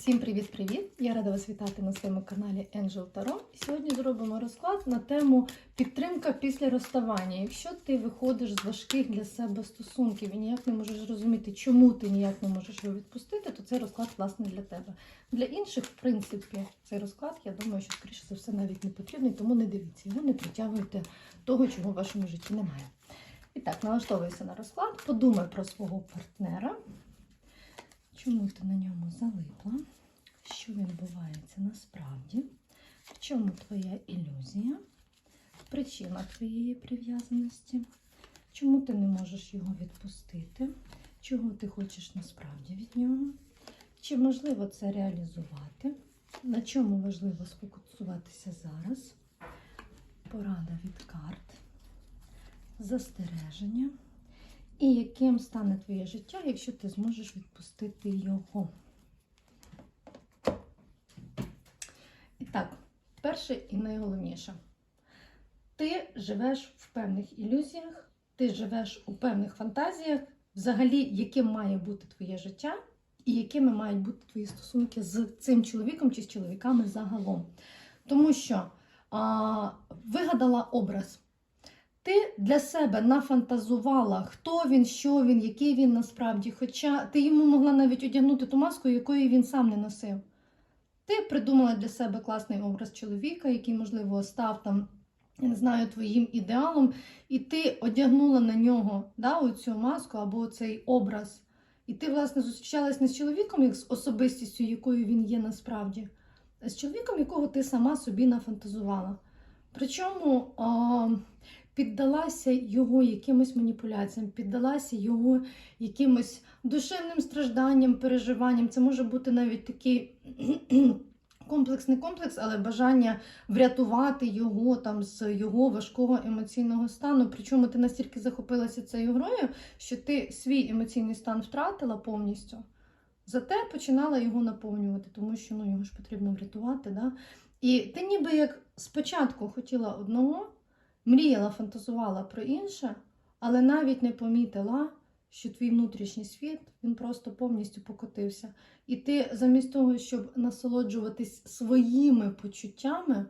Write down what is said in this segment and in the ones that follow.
Всім привіт-привіт! Я рада вас вітати на своєму каналі Angel Tarot. Сьогодні зробимо розклад на тему підтримка після розставання. Якщо ти виходиш з важких для себе стосунків і ніяк не можеш зрозуміти, чому ти ніяк не можеш його відпустити, то цей розклад власне для тебе. Для інших, в принципі, цей розклад, я думаю, що скоріше за все навіть не потрібний, тому не дивіться його, не притягуйте того, чого в вашому житті немає. І так, налаштовуйся на розклад, подумай про свого партнера. Чому ти на ньому залипла? Що відбувається насправді? В чому твоя ілюзія? Причина твоєї прив'язаності? Чому ти не можеш його відпустити? Чого ти хочеш насправді від нього? Чи можливо це реалізувати? На чому важливо сфокусуватися зараз? Порада від карт, застереження. І яким стане твоє життя, якщо ти зможеш відпустити його? І так, перше і найголовніше. Ти живеш в певних ілюзіях, ти живеш у певних фантазіях, взагалі, яким має бути твоє життя, і якими мають бути твої стосунки з цим чоловіком чи з чоловіками загалом. Тому що а, вигадала образ. Ти для себе нафантазувала, хто він, що він, який він насправді. Хоча ти йому могла навіть одягнути ту маску, якої він сам не носив. Ти придумала для себе класний образ чоловіка, який, можливо, став там, я не знаю, твоїм ідеалом, і ти одягнула на нього да, оцю маску або цей образ. І ти, власне, зустрічалась не з чоловіком, як з особистістю, якою він є насправді, а з чоловіком, якого ти сама собі нафантазувала. Причому а, піддалася його якимось маніпуляціям, піддалася його якимось душевним стражданням, переживанням. Це може бути навіть такий комплексний комплекс, але бажання врятувати його там з його важкого емоційного стану. Причому ти настільки захопилася цією грою, що ти свій емоційний стан втратила повністю. Зате починала його наповнювати, тому що ну, його ж потрібно врятувати. Да? І ти ніби як спочатку хотіла одного, мріяла, фантазувала про інше, але навіть не помітила, що твій внутрішній світ він просто повністю покотився. І ти замість того, щоб насолоджуватись своїми почуттями,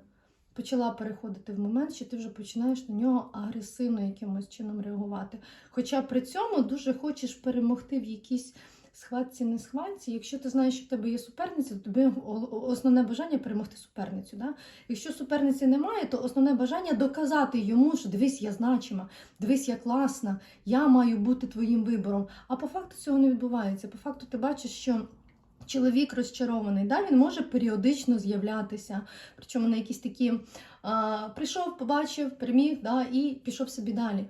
почала переходити в момент, що ти вже починаєш на нього агресивно якимось чином реагувати. Хоча при цьому дуже хочеш перемогти в якійсь схватці, не схватці. Якщо ти знаєш, що в тебе є суперниця, то тобі основне бажання перемогти суперницю. Да? Якщо суперниці немає, то основне бажання доказати йому, що дивись, я значима, дивись, я класна, я маю бути твоїм вибором. А по факту цього не відбувається. По факту ти бачиш, що. Чоловік розчарований, да, він може періодично з'являтися. Причому на якісь такі а, прийшов, побачив, переміг да, і пішов собі далі.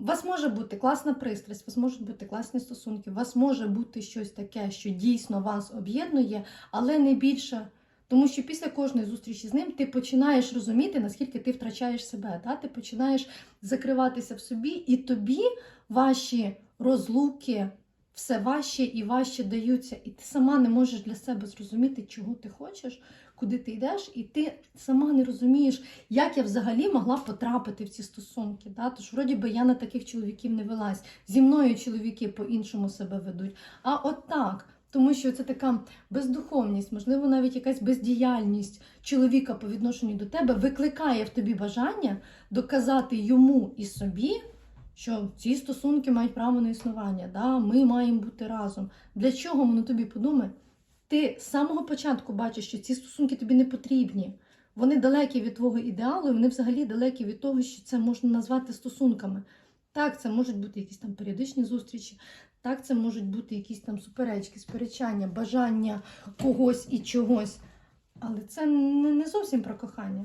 У вас може бути класна пристрасть, у вас можуть бути класні стосунки, у вас може бути щось таке, що дійсно вас об'єднує, але не більше. Тому що після кожної зустрічі з ним ти починаєш розуміти, наскільки ти втрачаєш себе. Та? Ти починаєш закриватися в собі, і тобі ваші розлуки все важче і важче даються. І ти сама не можеш для себе зрозуміти, чого ти хочеш, куди ти йдеш, і ти сама не розумієш, як я взагалі могла потрапити в ці стосунки. Да? Тож, вроді би, я на таких чоловіків не велась. Зі мною чоловіки по-іншому себе ведуть. А от так. Тому що це така бездуховність, можливо, навіть якась бездіяльність чоловіка по відношенню до тебе викликає в тобі бажання доказати йому і собі, що ці стосунки мають право на існування. Да? Ми маємо бути разом. Для чого воно тобі подумай? Ти з самого початку бачиш, що ці стосунки тобі не потрібні. Вони далекі від твого ідеалу, і вони взагалі далекі від того, що це можна назвати стосунками. Так, це можуть бути якісь там періодичні зустрічі, так, це можуть бути якісь там суперечки, сперечання, бажання когось і чогось. Але це не зовсім про кохання.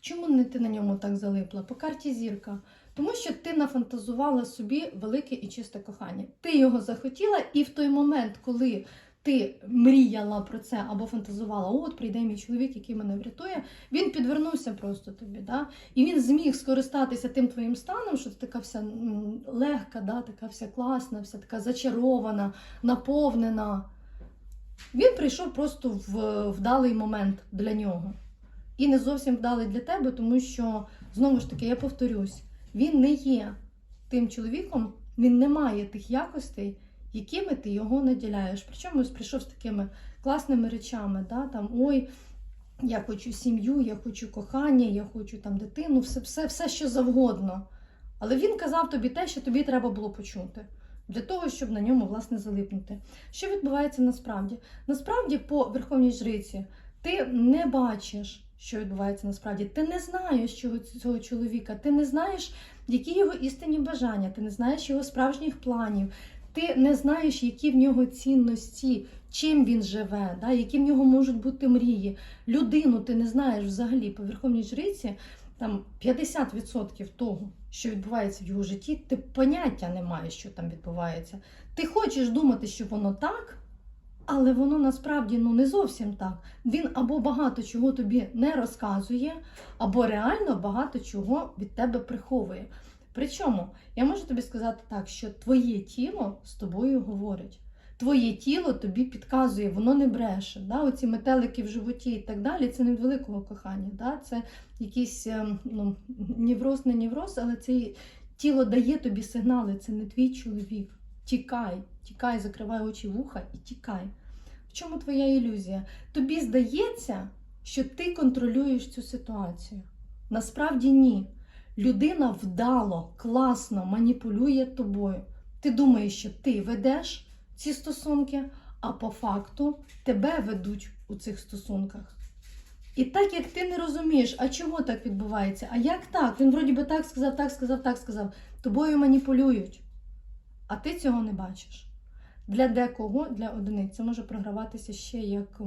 Чому не ти на ньому так залипла? По карті зірка. Тому що ти нафантазувала собі велике і чисте кохання. Ти його захотіла, і в той момент, коли ти мріяла про це або фантазувала, от прийде мій чоловік, який мене врятує, він підвернувся просто тобі. Да? І він зміг скористатися тим твоїм станом, що ти така вся легка, да? така вся класна, вся така зачарована, наповнена. Він прийшов просто в вдалий момент для нього. І не зовсім вдалий для тебе, тому що, знову ж таки, я повторюсь, він не є тим чоловіком, він не має тих якостей, якими ти його наділяєш. Причому прийшов з такими класними речами, да, там ой. Я хочу сім'ю, я хочу кохання, я хочу там дитину, все, все, все, що завгодно. Але він казав тобі те, що тобі треба було почути, для того, щоб на ньому власне залипнути. Що відбувається насправді? Насправді, по верховній жриці, ти не бачиш, що відбувається насправді. Ти не знаєш цього, цього чоловіка, ти не знаєш, які його істинні бажання, ти не знаєш його справжніх планів, ти не знаєш, які в нього цінності, чим він живе, да, які в нього можуть бути мрії. Людину ти не знаєш взагалі по верховній жриці. Там 50% того, що відбувається в його житті, ти поняття не маєш, що там відбувається. Ти хочеш думати, що воно так, але воно насправді ну не зовсім так. Він або багато чого тобі не розказує, або реально багато чого від тебе приховує. Причому я можу тобі сказати так, що твоє тіло з тобою говорить. Твоє тіло тобі підказує, воно не бреше. Да? Оці метелики в животі і так далі, це не від великого кохання. Да? Це якийсь ем, ну, невроз, не невроз, але це тіло дає тобі сигнали, це не твій чоловік. Тікай, тікай, закривай очі вуха і тікай. В чому твоя ілюзія? Тобі здається, що ти контролюєш цю ситуацію. Насправді ні. Людина вдало, класно маніпулює тобою. Ти думаєш, що ти ведеш ці стосунки, а по факту тебе ведуть у цих стосунках. І так як ти не розумієш, а чого так відбувається, а як так? Він вроді би так сказав, так сказав, так сказав. Тобою маніпулюють, а ти цього не бачиш. Для декого, для одиниць, це може програватися ще як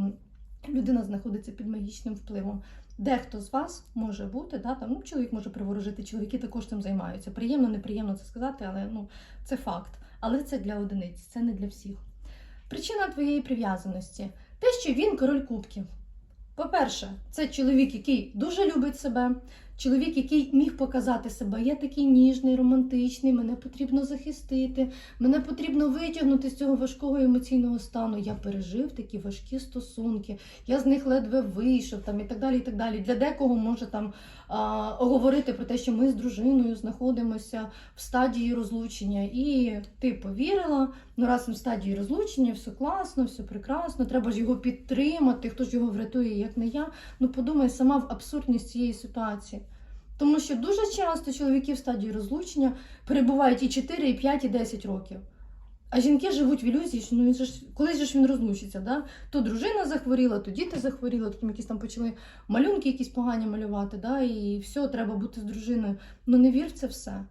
людина знаходиться під магічним впливом. Дехто з вас може бути, да, там, ну, чоловік може приворожити, чоловіки також цим займаються. Приємно, неприємно це сказати, але ну, це факт. Але це для одиниць, це не для всіх. Причина твоєї прив'язаності те, що він король кубків. По-перше, це чоловік, який дуже любить себе, чоловік, який міг показати себе. Я такий ніжний, романтичний, мене потрібно захистити, мене потрібно витягнути з цього важкого емоційного стану. Я пережив такі важкі стосунки, я з них ледве вийшов там, і так далі. і так далі. Для декого може там а, говорити про те, що ми з дружиною знаходимося в стадії розлучення, і ти повірила. Ну, раз він в стадії розлучення, все класно, все прекрасно, треба ж його підтримати, хто ж його врятує, як не я. Ну подумай сама в абсурдність цієї ситуації. Тому що дуже часто чоловіки в стадії розлучення перебувають і 4, і 5, і 10 років. А жінки живуть в ілюзії, що ну він ж колись же ж він розлучиться, да? то дружина захворіла, то діти захворіли, потім якісь там почали малюнки якісь погані малювати, да? і все, треба бути з дружиною. Ну не вір в це все.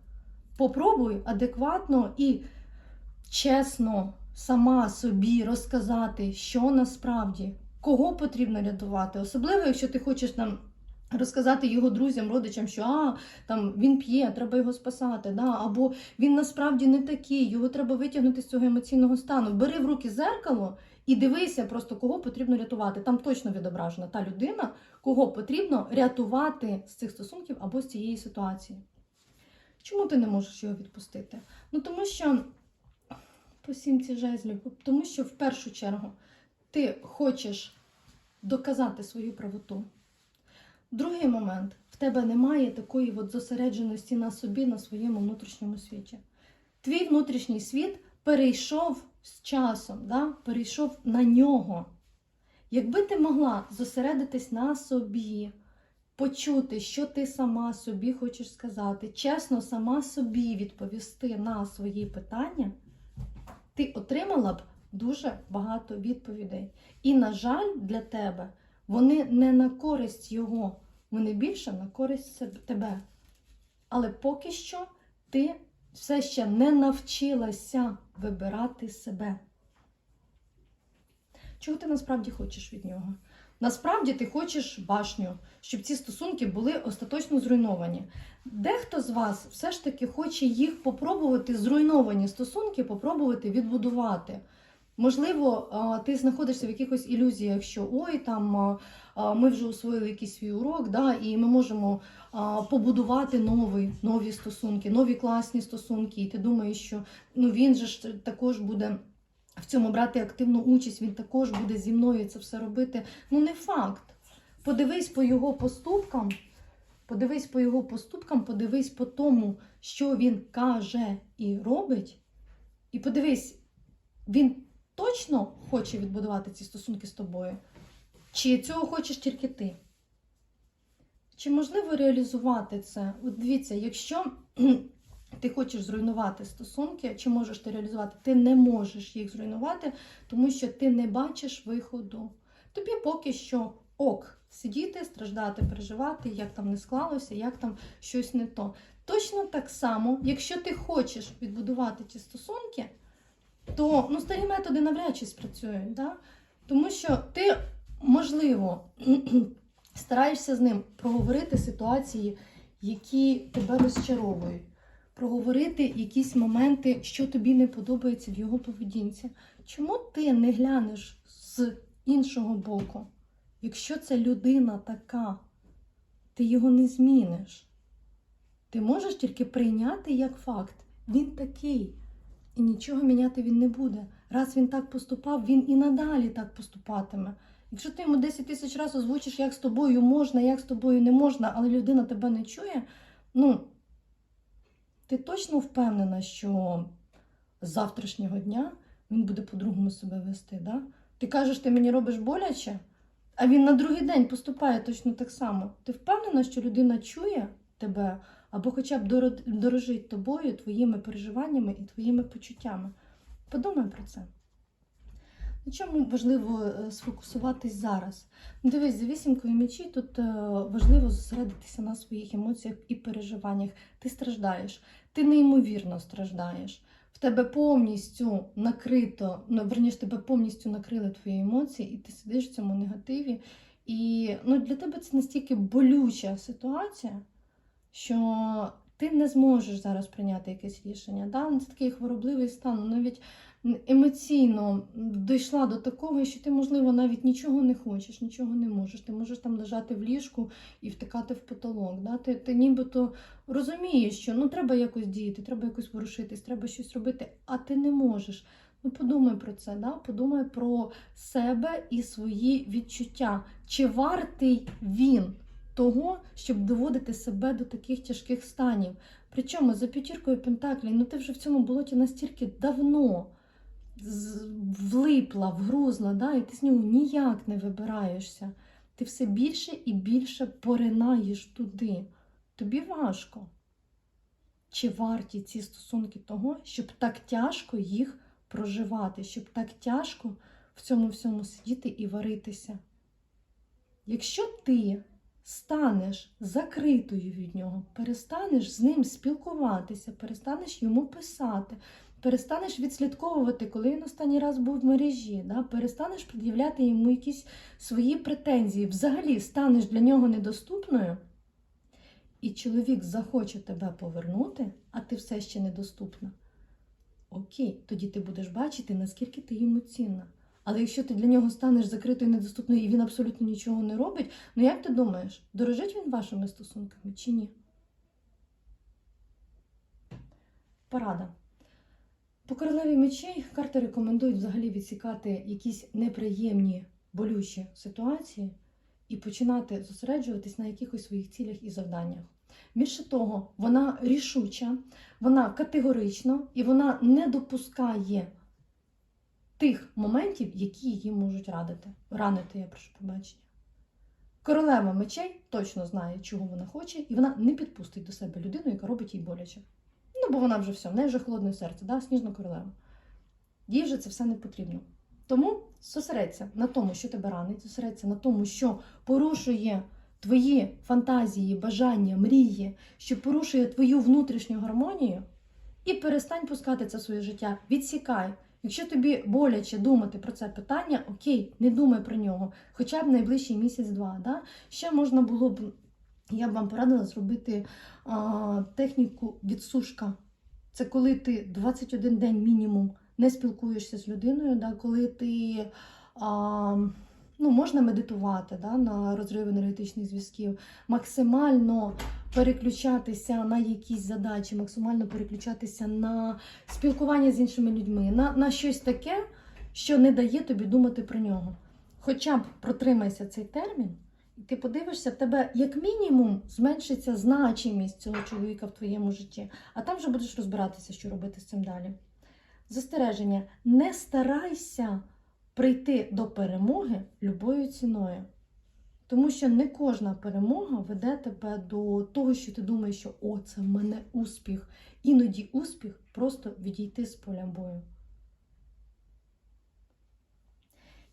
Попробуй адекватно і чесно сама собі розказати, що насправді, кого потрібно рятувати. Особливо, якщо ти хочеш там розказати його друзям, родичам, що а, там він п'є, треба його спасати. Да? Або він насправді не такий, його треба витягнути з цього емоційного стану. Бери в руки зеркало і дивися просто, кого потрібно рятувати. Там точно відображена та людина, кого потрібно рятувати з цих стосунків або з цієї ситуації. Чому ти не можеш його відпустити? Ну тому що по сімці жезлів, тому що в першу чергу ти хочеш доказати свою правоту. Другий момент в тебе немає такої от зосередженості на собі, на своєму внутрішньому світі. Твій внутрішній світ перейшов з часом, да? перейшов на нього. Якби ти могла зосередитись на собі, почути, що ти сама собі хочеш сказати, чесно сама собі відповісти на свої питання, ти отримала б дуже багато відповідей. І, на жаль, для тебе вони не на користь його, вони більше на користь тебе. Але поки що ти все ще не навчилася вибирати себе. Чого ти насправді хочеш від нього? Насправді ти хочеш башню, щоб ці стосунки були остаточно зруйновані. Дехто з вас все ж таки хоче їх попробувати, зруйновані стосунки, попробувати відбудувати. Можливо, ти знаходишся в якихось ілюзіях, що ой, там ми вже усвоїли якийсь свій урок, да, і ми можемо побудувати нові, нові стосунки, нові класні стосунки. І ти думаєш, що ну він же ж також буде в цьому брати активну участь, він також буде зі мною це все робити. Ну, не факт. Подивись по його поступкам, подивись по його поступкам, подивись по тому, що він каже і робить, і подивись, він точно хоче відбудувати ці стосунки з тобою? Чи цього хочеш тільки ти? Чи можливо реалізувати це? От дивіться, якщо ти хочеш зруйнувати стосунки, чи можеш ти реалізувати? Ти не можеш їх зруйнувати, тому що ти не бачиш виходу. Тобі поки що ок сидіти, страждати, переживати, як там не склалося, як там щось не то. Точно так само, якщо ти хочеш відбудувати ці стосунки, то ну, старі методи навряд чи спрацюють. Да? Тому що ти, можливо, стараєшся з ним проговорити ситуації, які тебе розчаровують, проговорити якісь моменти, що тобі не подобається в його поведінці. Чому ти не глянеш з іншого боку? Якщо ця людина така, ти його не зміниш. Ти можеш тільки прийняти як факт. Він такий. І нічого міняти він не буде. Раз він так поступав, він і надалі так поступатиме. Якщо ти йому 10 тисяч разів озвучиш, як з тобою можна, як з тобою не можна, але людина тебе не чує, ну ти точно впевнена, що з завтрашнього дня він буде по-другому себе вести. Да? Ти кажеш, ти мені робиш боляче, а він на другий день поступає точно так само. Ти впевнена, що людина чує тебе або хоча б дорожить тобою, твоїми переживаннями і твоїми почуттями. Подумай про це. На чому важливо е, сфокусуватись зараз? Ну, Дивись, за вісімкою мечі тут е, важливо зосередитися на своїх емоціях і переживаннях. Ти страждаєш, ти неймовірно страждаєш. В тебе повністю накрито, ну, верніше, тебе повністю накрили твої емоції, і ти сидиш в цьому негативі. І ну, для тебе це настільки болюча ситуація, що ти не зможеш зараз прийняти якесь рішення. Да? Це такий хворобливий стан, ну, навіть емоційно дійшла до такого, що ти, можливо, навіть нічого не хочеш, нічого не можеш. Ти можеш там лежати в ліжку і втикати в потолок. Да? Ти, ти нібито розумієш, що ну, треба якось діяти, треба якось ворушитись, треба щось робити, а ти не можеш. Ну, подумай про це, да? подумай про себе і свої відчуття. Чи вартий він того, щоб доводити себе до таких тяжких станів? Причому за п'ятіркою Пентаклі, ну ти вже в цьому болоті настільки давно влипла, вгрузла, да? і ти з нього ніяк не вибираєшся. Ти все більше і більше поринаєш туди. Тобі важко. Чи варті ці стосунки того, щоб так тяжко їх проживати, щоб так тяжко в цьому всьому сидіти і варитися? Якщо ти станеш закритою від нього, перестанеш з ним спілкуватися, перестанеш йому писати, перестанеш відслідковувати, коли він останній раз був в мережі, да? перестанеш пред'являти йому якісь свої претензії, взагалі станеш для нього недоступною, і чоловік захоче тебе повернути, а ти все ще недоступна. Окей, тоді ти будеш бачити, наскільки ти йому цінна. Але якщо ти для нього станеш закритою недоступною, і він абсолютно нічого не робить, ну як ти думаєш, дорожить він вашими стосунками чи ні? Порада. По королеві мечей карти рекомендують взагалі відсікати якісь неприємні болючі ситуації і починати зосереджуватись на якихось своїх цілях і завданнях. Більше того, вона рішуча, вона категорична і вона не допускає тих моментів, які її можуть радити. Ранити, я прошу побачення. Королева мечей точно знає, чого вона хоче, і вона не підпустить до себе людину, яка робить їй боляче. Ну, бо вона вже все, в неї вже холодне серце, да? сніжна королева. Їй вже це все не потрібно. Тому зосередься на тому, що тебе ранить, зосередься на тому, що порушує твої фантазії, бажання, мрії, що порушує твою внутрішню гармонію, і перестань пускати це в своє життя. Відсікай. Якщо тобі боляче думати про це питання, окей, не думай про нього, хоча б найближчий місяць-два. Да? Ще можна було б, я б вам порадила зробити а, техніку відсушка. Це коли ти 21 день мінімум не спілкуєшся з людиною, да? коли ти а, ну, можна медитувати да? на розрив енергетичних зв'язків, максимально переключатися на якісь задачі, максимально переключатися на спілкування з іншими людьми, на, на щось таке, що не дає тобі думати про нього. Хоча б протримайся цей термін, і ти подивишся, в тебе як мінімум зменшиться значимість цього чоловіка в твоєму житті, а там вже будеш розбиратися, що робити з цим далі. Застереження: не старайся прийти до перемоги любою ціною. Тому що не кожна перемога веде тебе до того, що ти думаєш, що о, це в мене успіх. Іноді успіх просто відійти з поля бою.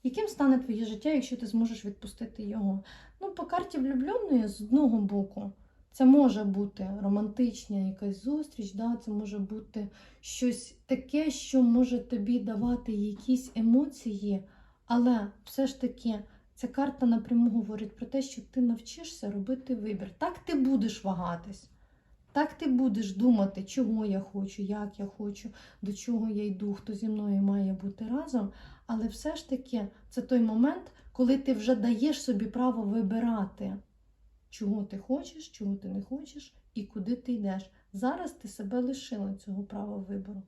Яким стане твоє життя, якщо ти зможеш відпустити його? Ну, по карті влюбленої, з одного боку, це може бути романтична якась зустріч, да? це може бути щось таке, що може тобі давати якісь емоції, але все ж таки ця карта напряму говорить про те, що ти навчишся робити вибір. Так ти будеш вагатись. Так ти будеш думати, чого я хочу, як я хочу, до чого я йду, хто зі мною має бути разом. Але все ж таки це той момент, коли ти вже даєш собі право вибирати, чого ти хочеш, чого ти не хочеш і куди ти йдеш. Зараз ти себе лишила цього права вибору.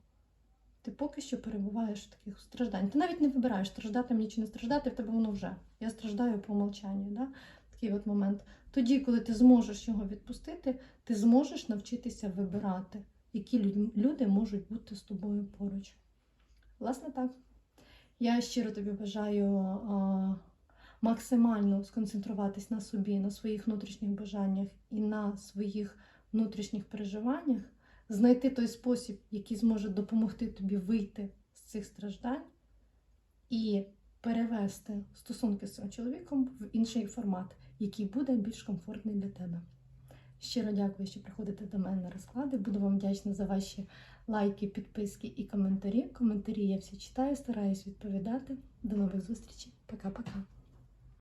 Ти поки що перебуваєш в таких стражданнях. Ти навіть не вибираєш, страждати мені чи не страждати, в тебе воно вже. Я страждаю по умовчанню. Да? Такий от момент. Тоді, коли ти зможеш його відпустити, ти зможеш навчитися вибирати, які люди можуть бути з тобою поруч. Власне так. Я щиро тобі бажаю а, максимально сконцентруватись на собі, на своїх внутрішніх бажаннях і на своїх внутрішніх переживаннях, знайти той спосіб, який зможе допомогти тобі вийти з цих страждань і перевести стосунки з цим чоловіком в інший формат, який буде більш комфортний для тебе. Щиро дякую, що приходите до мене на розклади. Буду вам вдячна за ваші лайки, підписки і коментарі. Коментарі я всі читаю, стараюсь відповідати. До нових зустрічей. Пока-пока.